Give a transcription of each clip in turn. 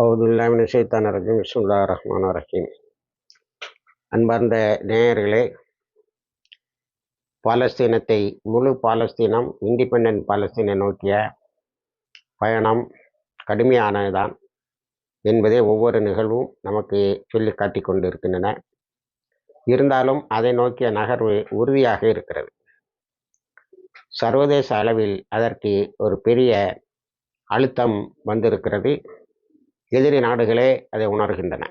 அவுதுல்லாமின் ஷைத்தான் ரஜீம் பிஸ்முல்லா ரஹ்மான் ரஹீம் அன்பார்ந்த நேயர்களே பாலஸ்தீனத்தை முழு பாலஸ்தீனம் இண்டிபெண்ட் பாலஸ்தீனை நோக்கிய பயணம் கடுமையானதுதான் என்பதை ஒவ்வொரு நிகழ்வும் நமக்கு சொல்லி காட்டி கொண்டு இருக்கின்றன இருந்தாலும் அதை நோக்கிய நகர்வு உறுதியாக இருக்கிறது. சர்வதேச அளவில் அதற்கு ஒரு பெரிய அழுத்தம் வந்திருக்கிறது. எதிரி நாடுகளே அதை உணர்கின்றன.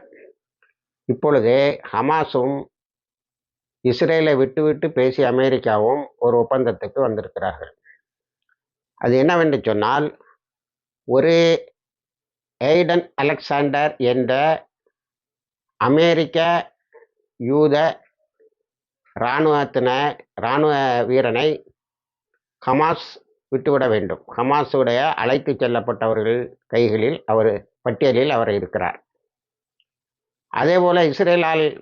இப்பொழுது ஹமாஸும் இஸ்ரேலை விட்டுவிட்டு பேசி அமெரிக்காவும் ஒரு ஒப்பந்தத்துக்கு வந்திருக்கிறார்கள். அது என்னவென்று சொன்னால் ஒரு எய்டன் அலெக்சாண்டர் என்ற அமெரிக்க யூத இராணுவத்தின இராணுவ வீரனை ஹமாஸ் விட்டுவிட வேண்டும். ஹமாஸுடைய அழைத்து செல்லப்பட்டவர்கள் கைகளில் அவர் பட்டியலில் அவர் இருக்கிறார். அதே போல இஸ்ரேலால்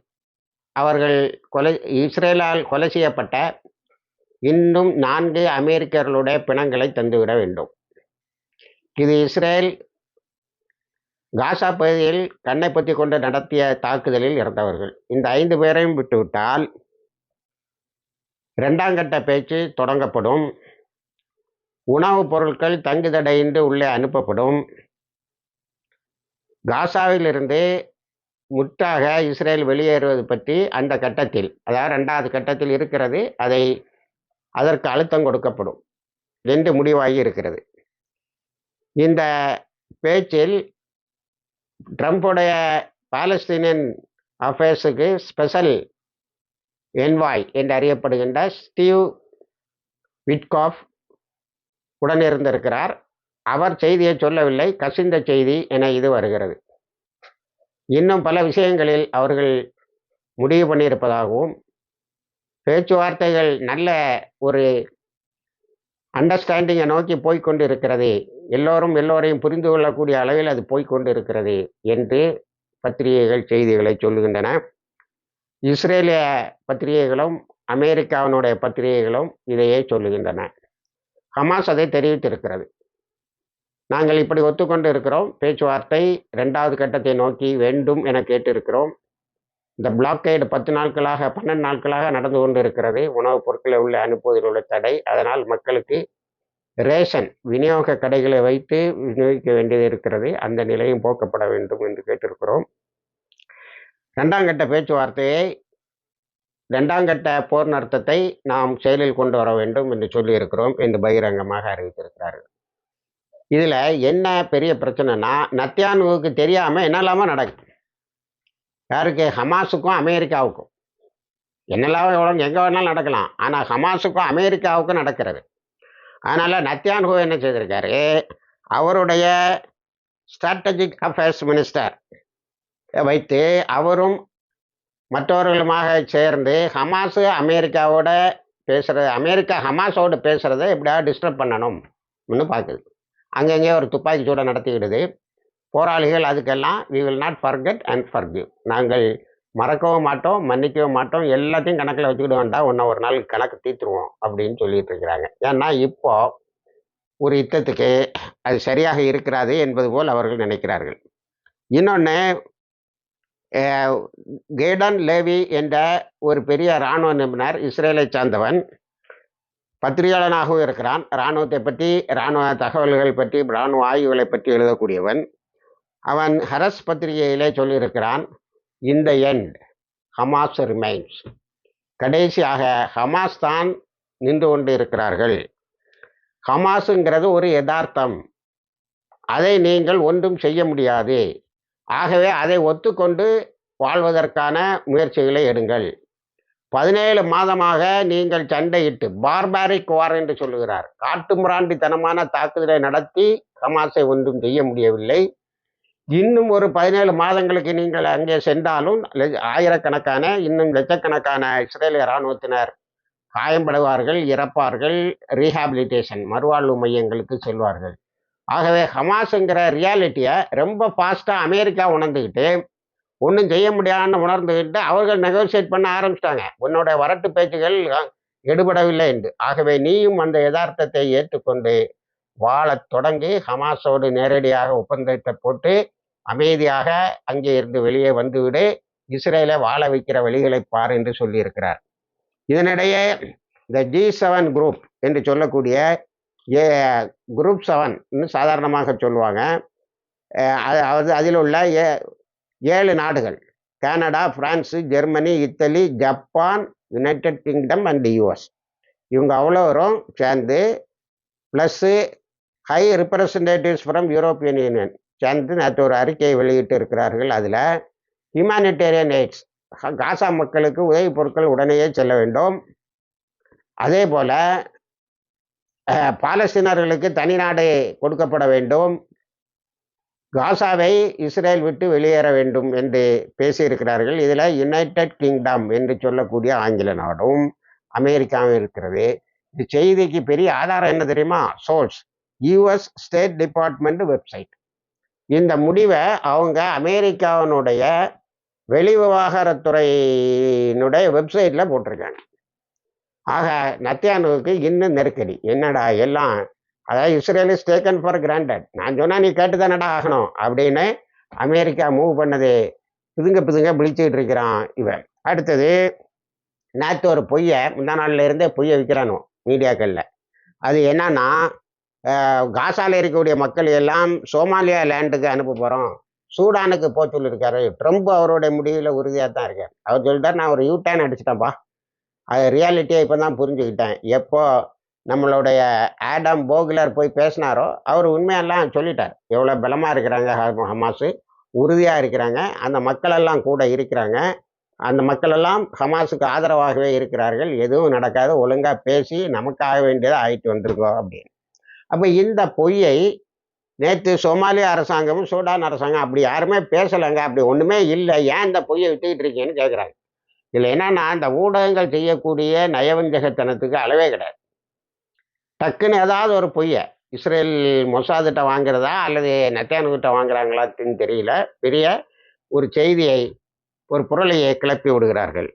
அவர்கள் கொலை இஸ்ரேலால் கொலை செய்யப்பட்ட இன்னும் நான்கு அமெரிக்கர்களுடைய பிணங்களை தந்துவிட வேண்டும். இது இஸ்ரேல் காசா பகுதியில் கண்ணை பற்றி கொண்டு நடத்திய தாக்குதலில் இறந்தவர்கள். இந்த ஐந்து பேரையும் விட்டுவிட்டால் இரண்டாம் கட்ட பேச்சு தொடங்கப்படும். உணவுப் பொருட்கள் தங்குதடையின்றி உள்ளே அனுப்பப்படும். காசாவிலிருந்து முற்றாக இஸ்ரேல் வெளியேறுவது பற்றி அந்த கட்டத்தில் அதாவது ரெண்டாவது கட்டத்தில் இருக்கிறது அதை அதற்கு அழுத்தம் கொடுக்கப்படும் என்று முடிவாகி இருக்கிறது. இந்த பேச்சில் ட்ரம்ப்புடைய பாலஸ்தீனியன் அஃபேர்ஸுக்கு ஸ்பெஷல் என்வாய் என்று அறியப்படுகின்ற ஸ்டீவ் விட்காஃப் உடனிருந்திருக்கிறார் அவர் செய்தியை சொல்லவில்லை கசிந்த செய்தி என இது வருகிறது. இன்னும் பல விஷயங்களில் அவர்கள் முடிவு பண்ணியிருப்பதாகவும் பேச்சுவார்த்தைகள் நல்ல ஒரு அண்டர்ஸ்டாண்டிங்கை நோக்கி போய்கொண்டு இருக்கிறது எல்லோரும் எல்லோரையும் புரிந்து கொள்ளக்கூடிய அளவில் அது போய்கொண்டு இருக்கிறது என்று பத்திரிகைகள் செய்திகளை சொல்லுகின்றன. இஸ்ரேலிய பத்திரிகைகளும் அமெரிக்காவினுடைய பத்திரிகைகளும் இதையே சொல்லுகின்றன. ஹமாஸ் அதை தெரிவித்திருக்கிறது. நாங்கள் இப்படி ஒத்துக்கொண்டு இருக்கிறோம் பேச்சுவார்த்தை ரெண்டாவது கட்டத்தை நோக்கி வேண்டும் என கேட்டிருக்கிறோம். இந்த பிளாக்கேடு பத்து நாட்களாக பன்னெண்டு நாட்களாக நடந்து கொண்டு இருக்கிறது உணவுப் பொருட்களை உள்ள அனுப்புவதில் உள்ள தடை. அதனால் மக்களுக்கு ரேஷன் விநியோக கடைகளை வைத்து விநியோகிக்க வேண்டியது இருக்கிறது. அந்த நிலையும் போக்கப்பட வேண்டும் என்று கேட்டிருக்கிறோம். ரெண்டாம் கட்ட பேச்சுவார்த்தையை ரெண்டாம் கட்ட போர் நடத்தத்தை நாம் செயலில் கொண்டு வர வேண்டும் என்று சொல்லியிருக்கிறோம் என்று பகிரங்கமாக அறிவித்திருக்கிறார்கள். இதில் என்ன பெரிய பிரச்சனைனா நத்தியானுவுக்கு தெரியாமல் என்னெல்லாமோ நடக்கும் யாருக்கு? ஹமாஸுக்கும் அமெரிக்காவுக்கும். என்னெல்லாம் எவ்வளோ எங்கே வேணாலும் நடக்கலாம். ஆனால் ஹமாஸுக்கும் அமெரிக்காவுக்கும் நடக்கிறது. அதனால் நத்தியான்ஹூ என்ன செய்திருக்காரு? அவருடைய ஸ்ட்ராட்டஜிக் அஃபேர்ஸ் மினிஸ்டர் வைத்து அவரும் மற்றவர்களுமாக சேர்ந்து ஹமாஸு அமெரிக்காவோட பேசுகிறது அமெரிக்கா ஹமாஸோடு பேசுகிறத எப்படியாவது டிஸ்டர்ப் பண்ணணும் பார்க்குது. அங்கங்கே ஒரு துப்பாக்கி சூடை நடத்திக்கிடுது. போராளிகள் அதுக்கெல்லாம் we will not forget and forgive நாங்கள் மறக்கவும் மாட்டோம் மன்னிக்கவும் மாட்டோம் எல்லாத்தையும் கணக்கில் வச்சுக்கிட்டு வேண்டாம் ஒன்றா ஒரு நாள் கணக்கு தீர்த்துருவோம் அப்படின்னு சொல்லிட்டு இருக்கிறாங்க. ஏன்னா இப்போ ஒரு யுத்தத்துக்கு அது சரியாக இருக்கிறாது என்பது போல் அவர்கள் நினைக்கிறார்கள். இன்னொன்று கேடன் லேவி என்ற ஒரு பெரிய இராணுவ நிபுணர் இஸ்ரேலை சார்ந்தவன் பத்திரிகையாளனாகவும் இருக்கிறான். இராணுவத்தை பற்றி இராணுவ தகவல்கள் பற்றி இராணுவ ஆய்வுகளை பற்றி எழுதக்கூடியவன். அவன் ஹரஸ் பத்திரிகையிலே சொல்லியிருக்கிறான் இந்த எண்ட் ஹமாஸ் ரிமைன்ஸ் கடைசியாக ஹமாஸ் தான் நின்று கொண்டு இருக்கிறார்கள் ஹமாஸுங்கிறது ஒரு யதார்த்தம். அதை நீங்கள் ஒன்றும் செய்ய முடியாது. ஆகவே அதை ஒத்துக்கொண்டு வாழ்வதற்கான முயற்சிகளை எடுங்கள். பதினேழு மாதமாக நீங்கள் சண்டையிட்டு பார்பாரிக் வார் என்று சொல்லுகிறார். காட்டுமிராண்டித்தனமான தாக்குதலை நடத்தி ஹமாஸை ஒன்றும் செய்ய முடியவில்லை. இன்னும் ஒரு பதினேழு மாதங்களுக்கு நீங்கள் அங்கே சென்றாலும் ஆயிரக்கணக்கான இன்னும் லட்சக்கணக்கான இஸ்ரேலிய இராணுவத்தினர் காயம்படுவார்கள் இறப்பார்கள் ரீஹாபிலிட்டேஷன் மறுவாழ்வு மையங்களுக்கு செல்வார்கள். ஆகவே ஹமாஸுங்கிற ரியாலிட்டியை ரொம்ப ஃபாஸ்ட்டாக அமெரிக்கா உணர்ந்துக்கிட்டு ஒன்றும் செய்ய முடியாதுன்னு உணர்ந்துக்கிட்டு அவர்கள் நெகோசியேட் பண்ண ஆரம்பிச்சிட்டாங்க. உன்னோட வரட்டு பேச்சுகள் எடுபடவில்லை என்று. ஆகவே நீயும் அந்த யதார்த்தத்தை ஏற்றுக்கொண்டு வாழத் தொடங்கி ஹமாஸோடு நேரடியாக ஒப்பந்தத்தை போட்டு அமைதியாக அங்கே இருந்து வெளியே வந்துவிடு. இஸ்ரேலை வாழ வைக்கிற வழிகளை பார் என்று சொல்லியிருக்கிறார். இதனிடையே இந்த ஜி செவன் குரூப் என்று சொல்லக்கூடிய ஏ குரூப் செவன் சாதாரணமாக சொல்லுவாங்க. அதாவது அது அது அதில் உள்ள ஏ ஏழு நாடுகள். Canada France Germany Italy Japan United Kingdom and US இவங்க அவ்வளோரும் சேர்ந்து plus high representatives from European Union சேர்ந்து நேற்று ஒரு அறிக்கையை வெளியிட்டு இருக்கிறார்கள். அதில் ஹியூமானிட்டேரியன் எய்ட்ஸ் காசா மக்களுக்கு உதவி பொருட்கள் உடனேயே செல்ல வேண்டும். அதே போல் பாலஸ்தீனர்களுக்கு தனிநாடு கொடுக்கப்பட வேண்டும். காசாவை இஸ்ரேல் விட்டு வெளியேற வேண்டும் என்று பேசியிருக்கிறார்கள். இதில் யுனைடெட் கிங்டம் என்று சொல்லக்கூடிய ஆங்கில நாடும் அமெரிக்காவும் இருக்கிறது. இந்த செய்திக்கு பெரிய ஆதாரம் என்ன தெரியுமா? Source US state department website இந்த முடிவை அவங்க அமெரிக்காவினுடைய வெளிவிவகாரத்துறையினுடைய வெப்சைட்டில் போட்டிருக்காங்க. ஆக நத்தியானுவுக்கு இன்னும் நெருக்கடி. என்னடா எல்லாம் அதாவது Israel is taken for granted நான் சொன்னால் நீ கேட்டு தானடா ஆகணும். அப்படின்னு அமெரிக்கா மூவ் பண்ணது. பிதுங்க பிதுங்க விழிச்சுக்கிட்டு இருக்கிறான் இவன். அடுத்தது நேற்று ஒரு பொய்யை முந்தா நாள்ல இருந்தே பொய்யை விற்கிறானோ மீடியாக்களில். அது என்னன்னா காசாவில் இருக்கக்கூடிய மக்கள் எல்லாம் சோமாலியா லேண்டுக்கு அனுப்ப போகிறோம் சூடானுக்கு போக சொல்லியிருக்காரு. ட்ரம்ப் அவருடைய முடிவில் உறுதியாக தான் இருக்கார். அவர் சொல்லிட்டார் நான் ஒரு யூ டேன் அடிச்சிட்டேன்ப்பா அது ரியாலிட்டியை இப்போ தான் புரிஞ்சுக்கிட்டேன். எப்போ நம்மளுடைய ஆடம் போகுலர் போய் பேசினாரோ அவர் உண்மையெல்லாம் சொல்லிட்டார். எவ்வளோ பலமாக இருக்கிறாங்க ஹமாஸு உறுதியாக இருக்கிறாங்க. அந்த மக்களெல்லாம் கூட இருக்கிறாங்க. அந்த மக்களெல்லாம் ஹமாஸுக்கு ஆதரவாகவே இருக்கிறார்கள். எதுவும் நடக்காது. ஒழுங்காக பேசி நமக்காக வேண்டியதாக ஆயிட்டு வந்திருக்கோம் அப்படின்னு. அப்போ இந்த பொய்யை நேற்று சோமாலியா அரசாங்கமும் சூடான் அரசாங்கம் அப்படி யாருமே பேசலைங்க. அப்படி ஒன்றுமே இல்லை. ஏன் இந்த பொய்யை விட்டுக்கிட்டு இருக்கீங்கன்னு கேட்குறாங்க இதில் என்னன்னா அந்த ஊடகங்கள் செய்யக்கூடிய நயவஞ்சகத்தனத்துக்கு அளவே கிடையாது. டக்குன்னு ஏதாவது ஒரு பொய்யை இஸ்ரேல் மொசாதிட்ட வாங்குறதா அல்லது நெத்தானுகிட்ட வாங்குறாங்களான்னு தெரியல. பெரிய ஒரு செய்தியை ஒரு புரளையை கிளப்பி விடுகிறார்கள்.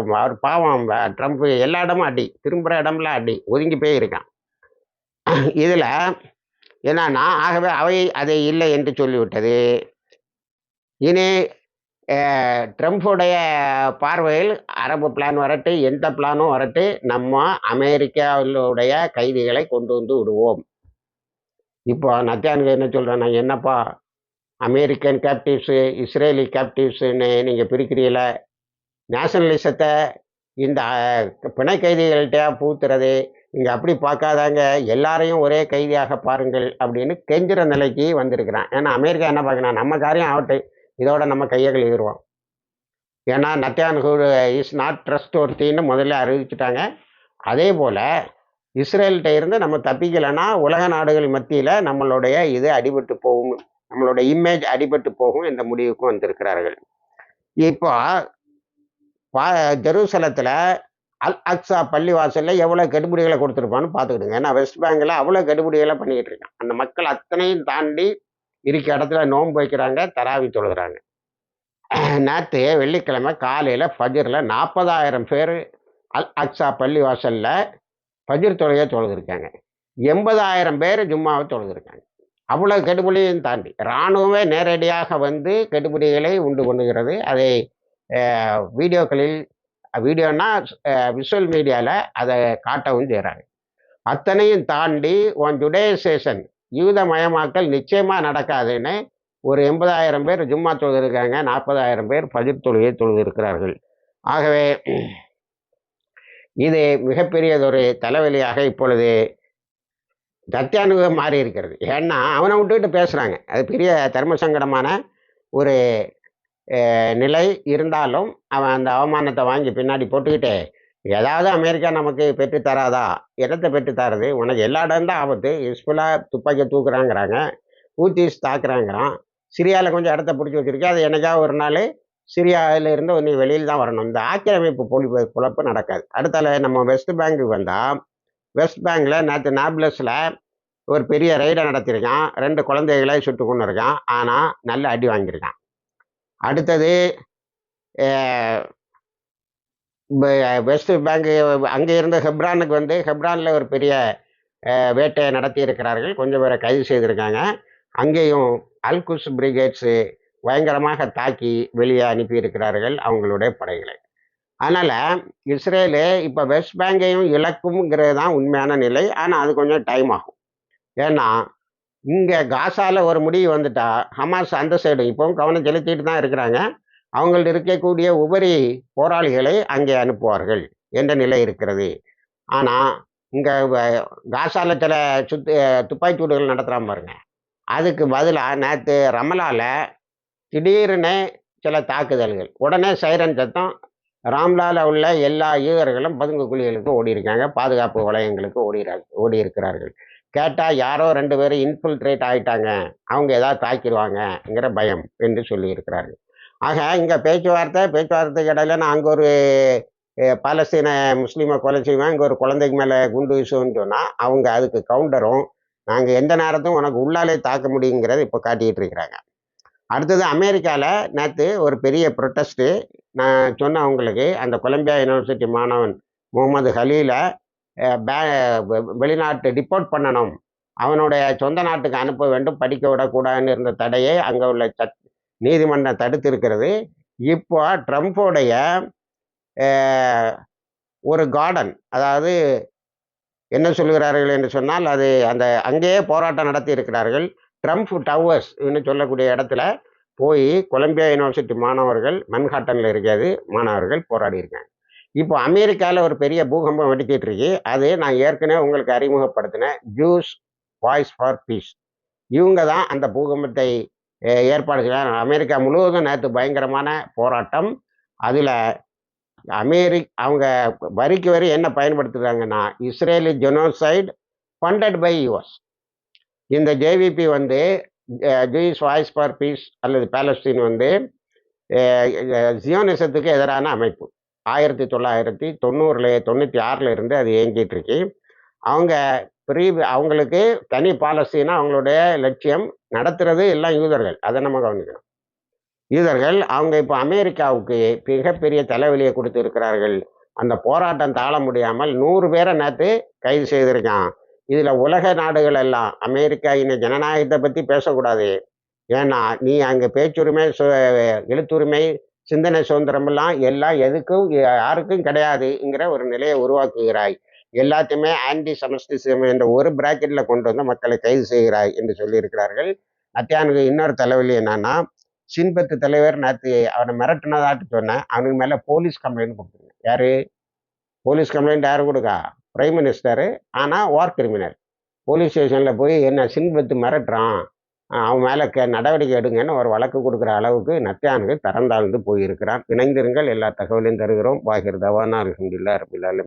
அவர் பாவம் ட்ரம்ப் எல்லா இடமும் அடி திரும்புகிற இடம்லாம் அடி ஒதுங்கி போய் இருக்கான் இதில் என்னன்னா ஆகவே அவை அதை இல்லை என்று சொல்லிவிட்டது. இனி ட்ரம்ப்புடைய பார்வையில் அரபு பிளான் வரட்டு எந்த பிளானும் வரட்டு நம்ம அமெரிக்காவிலுடைய கைதிகளை கொண்டு வந்து விடுவோம். இப்போ நத்தியானுக்கு என்ன சொல்கிறேன் நான் என்னப்பா? அமெரிக்கன் கேப்டிவ்ஸு இஸ்ரேலி கேப்டிவ்ஸுன்னு நீங்கள் பிரிக்கிறீங்கள? நேஷனலிசத்தை இந்த பிணை கைதிகள்கிட்ட பூத்துறது நீங்கள் அப்படி பார்க்காதாங்க எல்லாரையும் ஒரே கைதியாக பாருங்கள் அப்படின்னு கெஞ்சுற நிலைக்கு வந்திருக்கிறான். ஏன்னா அமெரிக்கா என்ன பார்க்கணும் நம்ம காரியம் ஆகட்டும் இதோட நம்ம கையை கழுவிடுவோம். ஏன்னா நத்தியான்ஹூ இஸ் நாட் ட்ரஸ்ட் ஒருத்தின்னு முதல்ல அறிவிச்சிட்டாங்க. அதே போல் இஸ்ரேல்கிட்ட இருந்து நம்ம தப்பிக்கலைன்னா உலக நாடுகள் மத்தியில் நம்மளுடைய இது அடிபட்டு போகும் நம்மளோட இமேஜ் அடிபட்டு போகும் இந்த முடிவுக்கும் வந்திருக்கிறார்கள். இப்போ பா ஜெருசலத்தில் அல் அக்ஸா பள்ளிவாசலில் எவ்வளோ கெடுபிடிகளை கொடுத்துருப்பான்னு பார்த்துக்கிடுங்க. ஏன்னா வெஸ்ட் பேங்கில் அவ்வளோ கெடுபிடிகளை பண்ணிக்கிட்டு இருக்கான் அந்த மக்கள் அத்தனையும் தாண்டி இருக்க இடத்துல நோன்பு வைக்கிறாங்க தராவி தொழுகிறாங்க. நேற்று வெள்ளிக்கிழமை காலையில் ஃபஜரில் நாற்பதாயிரம் பேர் அல் அக்ஸா பள்ளிவாசலில் ஃபஜர் தொழுகையை தொழுதுருக்காங்க. எண்பதாயிரம் பேர் ஜும்மாவை தொழுதுருக்காங்க. அவ்வளோ கெடுபிடியையும் தாண்டி இராணுவமே நேரடியாக வந்து கெடுபிடிகளை உண்டு பண்ணுகிறது. அதை வீடியோக்களில் வீடியோனா விஷுவல் மீடியாவில் அதை காட்டவும் செய்கிறாங்க அத்தனையும் தாண்டி ஒன் ஜுடேசேஷன் யூதமயமாக்கல் நிச்சயமாக நடக்காதுன்னு ஒரு எண்பதாயிரம் பேர் ஜும்மா தொழுதுருக்காங்க நாற்பதாயிரம் பேர் ஃபஜர் தொழுகை தொழுதிருக்கிறார்கள். ஆகவே இது மிகப்பெரியதொரு தலைவலியாக இப்பொழுது தத்தியானுகம் மாறி இருக்கிறது ஏன்னா அவனை விட்டுக்கிட்டு பேசுகிறாங்க அது பெரிய தர்ம சங்கடமான ஒரு நிலை இருந்தாலும் அவன் அந்த அவமானத்தை வாங்கி பின்னாடி போட்டுக்கிட்டு ஏதாவது அமெரிக்கா நமக்கு பெற்று தராதா இடத்தை பெற்று தரது உனக்கு எல்லா இடம் தான் ஆபத்து யூஸ்ஃபுல்லாக துப்பாக்கியை தூக்குறாங்கிறாங்க. ஊத்திஸ் தாக்குறாங்கிறான். சிரியாவில் கொஞ்சம் இடத்த பிடிச்சி வச்சுருக்கேன். அது என்னைக்கா ஒரு நாள் சிரியாவில் இருந்து நீ வெளியில் தான் வரணும். இந்த ஆக்கிரமிப்பு பொழி குழப்பம் நடக்காது. அடுத்தால நம்ம வெஸ்ட் பேங்க்குக்கு வந்தால் வெஸ்ட் பேங்கில் நேற்று நாப்லஸில் ஒரு பெரிய ரைடை நடத்தியிருக்கான் ரெண்டு குழந்தைகளை சுட்டு கொண்டு இருக்கான். ஆனால் நல்ல அடி வாங்கியிருக்கான். அடுத்தது வெஸ்ட் பேங்கு அங்கே இருந்த ஹெப்ரானுக்கு வந்து ஹெப்ரானில் ஒரு பெரிய வேட்டையை நடத்தி இருக்கிறார்கள் கொஞ்சம் பேரை கைது செய்திருக்காங்க. அங்கேயும் அல்குஸ் பிரிகேட்ஸு பயங்கரமாக தாக்கி வெளியே அனுப்பியிருக்கிறார்கள் அவங்களுடைய படைகளை. அதனால் இஸ்ரேலு இப்போ வெஸ்ட் பேங்கையும் இழக்கும்ங்கிறது தான் உண்மையான நிலை. ஆனால் அது கொஞ்சம் டைம் ஆகும். ஏன்னா இங்கே காசாவில் ஒரு முடிவு வந்துட்டா ஹமாஸ் அந்த சைடு இப்போவும் கவனம் செலுத்திட்டு தான் இருக்கிறாங்க. அவங்கள்ட்ட இருக்கக்கூடிய உபரி போராளிகளை அங்கே அனுப்புவார்கள் என்ற நிலை இருக்கிறது. ஆனால் இங்கே காசாவில் சில சுத்து துப்பாக்கி சூடுகள் நடத்துகிறான் பாருங்க. அதுக்கு பதிலாக நேற்று ரமலாவில் திடீர்னு சில தாக்குதல்கள். உடனே சைரன் சத்தம் ராம்லால உள்ள எல்லா யூதர்களும் பதுங்கு குழிகளுக்கு ஓடி இருக்காங்க பாதுகாப்பு வளையங்களுக்கு ஓடிறா ஓடி இருக்கிறார்கள் கேட்டால் யாரோ ரெண்டு பேரும் இன்ஃபில்ட்ரேட் ஆகிட்டாங்க அவங்க ஏதாவது தாக்கிடுவாங்கங்கிற பயம் என்று சொல்லியிருக்கிறார்கள். ஆக இங்கே பேச்சுவார்த்தை பேச்சுவார்த்தைக்கு இடையில நான் அங்கே ஒரு பாலஸ்தீன முஸ்லீமை கொலை செய்வேன் இங்கே ஒரு குழந்தைக்கு மேலே குண்டு வீசுவோன்னு சொன்னால் அவங்க அதுக்கு கவுண்டரும் நாங்கள் எந்த நேரத்தும் உனக்கு உள்ளாலே தாக்க முடியுங்கிறத இப்போ காட்டிக்கிட்டு இருக்கிறாங்க. அடுத்தது அமெரிக்காவில் நேற்று ஒரு பெரிய ப்ரொட்டஸ்ட்டு நான் சொன்னேன் அவங்களுக்கு அந்த கொலம்பியா யூனிவர்சிட்டி மாணவன் முகமது ஹலீலை பே- வெளிநாட்டு டிப்போர்ட் பண்ணணும். அவனுடைய சொந்த நாட்டுக்கு அனுப்ப வேண்டும் படிக்க விடக்கூடாதுன்னு இருந்த தடையை அங்கே உள்ள சட் நீதிமன்றம் தடுத்து இருக்கிறது இப்போ ட்ரம்ப்போடைய ஒரு கார்டன் அதாவது என்ன சொல்கிறார்கள் என்று சொன்னால் அது அந்த அங்கேயே போராட்டம் நடத்தி இருக்கிறார்கள். ட்ரம்ப் டவர்ஸ் என்று சொல்லக்கூடிய இடத்துல போய் கொலம்பியா யூனிவர்சிட்டி மாணவர்கள் மன்ஹாட்டனில் இருக்கிறது மாணவர்கள் போராடி இருக்காங்க. இப்போ அமெரிக்காவில் ஒரு பெரிய பூகம்பம் வெடிச்சிட்டு இருக்கு. அது நான் ஏற்கனவே உங்களுக்கு அறிமுகப்படுத்தினேன் ஜூஸ் வாய்ஸ் ஃபார் பீஸ் இவங்க தான் அந்த பூகம்பத்தை ஏற்பாடு செய்ய அமெரிக்கா முழுவதும் நேற்று பயங்கரமான போராட்டம். அதில் அமெரிக் அவங்க வரிக்கு வரி என்ன பயன்படுத்துகிறாங்கன்னா Israeli genocide funded by US இந்த ஜேவிபி வந்து ஜூயிஸ் வாய்ஸ் ஃபார் பீஸ் அல்லது பேலஸ்தீன் வந்து ஜியோனிசத்துக்கு எதிரான அமைப்பு. ஆயிரத்தி தொள்ளாயிரத்தி தொண்ணூறுல தொண்ணூற்றி ஆறில் இருந்து அது இயங்கிட்டு இருக்கு. அவங்க பிரி அவங்களுக்கு தனி பாலஸ்தீனா அவங்களுடைய லட்சியம் நடத்துறது எல்லாம் யூதர்கள். அதை நம்ம கவனிக்கணும். யூதர்கள் அவங்க இப்போ அமெரிக்காவுக்கு மிகப்பெரிய தலைவலியை கொடுத்து இருக்கிறார்கள் அந்த போராட்டம் தாழ முடியாமல் நூறு பேரை நேற்று கைது செய்திருக்கான். இதில் உலக நாடுகள் எல்லாம் அமெரிக்கா இன ஜனநாயகத்தை பற்றி பேசக்கூடாது. ஏன்னா நீ அங்கே பேச்சுரிமை சு- எழுத்துரிமை சிந்தனை சுதந்திரமெல்லாம் எல்லாம் எதுக்கும் யாருக்கும் கிடையாதுங்கிற ஒரு நிலையை உருவாக்குகிறாய். எல்லாத்தையுமே ஆன்டி சமஸ்டிசம் என்ற ஒரு பிராக்கெட்டில் கொண்டு வந்து மக்களை கைது செய்கிறாய் என்று சொல்லியிருக்கிறார்கள். நத்தியானுக்கு இன்னொரு தலைவலி என்னன்னா சின்பத்து தலைவர் நேற்று அவனை மிரட்டினதாட்டு சொன்னேன். அவனுக்கு மேலே போலீஸ் கம்ப்ளைண்ட் கொடுத்துருங்க. யாரு? போலீஸ் கம்ப்ளைண்ட் யார் கொடுக்கா? பிரைம் மினிஸ்டரு ஆனால் வார் கிரிமினல் போலீஸ் ஸ்டேஷனில் போய் என்ன சின்பத்து மிரட்டுறான்? அவன் மேலே க நடவடிக்கை எடுங்கன்னு ஒரு வழக்கு கொடுக்குற அளவுக்கு நத்தியானுக்கு தரந்தாழ்ந்து போயிருக்கிறான். இணைந்திருங்கள். எல்லா தகவலையும் தருகிறோம். வாகிர் தவானா அலமதுல்லா ரபில்